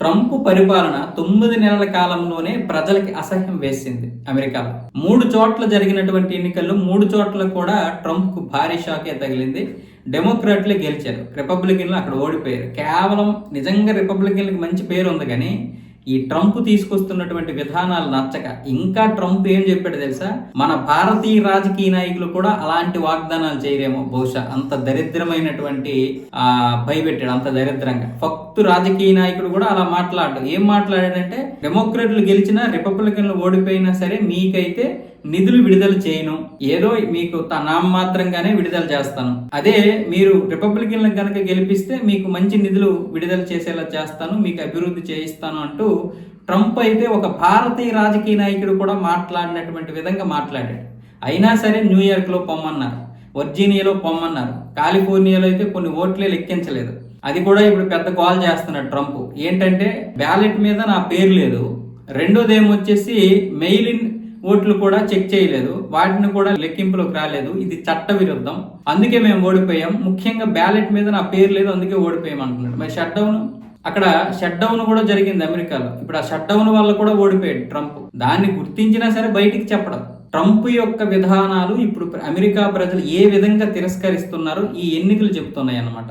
Trump పరిపాలన తొమ్మిది నెలల కాలంలోనే ప్రజలకి అసహ్యం వేసింది అమెరికాలో. మూడు చోట్ల జరిగినటువంటి ఎన్నికల్లో మూడు చోట్ల కూడా ట్రంప్కు భారీ షాకే తగిలింది. డెమోక్రాట్లే గెలిచారు. రిపబ్లికన్లు అక్కడ ఓడిపోయారు. కేవలం నిజంగా రిపబ్లికన్లకు మంచి పేరు ఉంది కానీ ఈ ట్రంప్ తీసుకొస్తున్నటువంటి విధానాలు నచ్చక ఇంకా ట్రంప్ ఏం చెప్పాడు తెలుసా? మన భారతీయ రాజకీయ నాయకులు కూడా అలాంటి వాగ్దానాలు చేయరేమో. బహుశా అంత దరిద్రమైనటువంటి ఆ భయపెట్టాడు అంత దరిద్రంగా. ఫక్తు రాజకీయ నాయకుడు కూడా అలా మాట్లాడు. ఏం మాట్లాడాడంటే డెమోక్రాట్లు గెలిచినా రిపబ్లికన్లు ఓడిపోయినా సరే మీకైతే నిధులు విడుదల చేయను. ఏదో మీకు త- నామమాత్రంగానే విడుదల చేస్తాను. అదే మీరు రిపబ్లికన్లకు కనుక గెలిపిస్తే మీకు మంచి నిధులు విడుదల చేసేలా చేస్తాను మీకు అభివృద్ధి చేయిస్తాను అంటూ ట్రంప్ అయితే ఒక భారతీయ రాజకీయ నాయకుడు కూడా మాట్లాడినటువంటి విధంగా మాట్లాడాడు. అయినా సరే న్యూయార్క్లో పొమ్మన్నారు వర్జీనియాలో పొమ్మన్నారు. కాలిఫోర్నియాలో అయితే కొన్ని ఓట్లే లెక్కించలేదు. అది కూడా ఇప్పుడు పెద్ద గోల్ చేస్తున్నాడు ట్రంప్. ఏంటంటే బ్యాలెట్ మీద నా పేరు లేదు. రెండోది ఏమొచ్చేసి మెయిల్ ఇన్ ఓట్లు కూడా చెక్ చేయలేదు వాటిని కూడా లెక్కింపులోకి రాలేదు. ఇది చట్ట విరుద్ధం అందుకే మేము ఓడిపోయాం. ముఖ్యంగా బ్యాలెట్ మీద నా పేరు లేదు అందుకే ఓడిపోయాం అంటున్నాడు. మరి షట్ డౌన్ అక్కడ షట్ డౌన్ కూడా జరిగింది అమెరికాలో. ఇప్పుడు ఆ షట్ డౌన్ వల్ల కూడా ఓడిపోయాడు ట్రంప్. దాన్ని గుర్తించినా సరే బయటికి చెప్పడం. ట్రంప్ యొక్క విధానాలు ఇప్పుడు అమెరికా ప్రజలు ఏ విధంగా తిరస్కరిస్తున్నారో ఈ ఎన్నికలు చెబుతున్నాయి అన్నమాట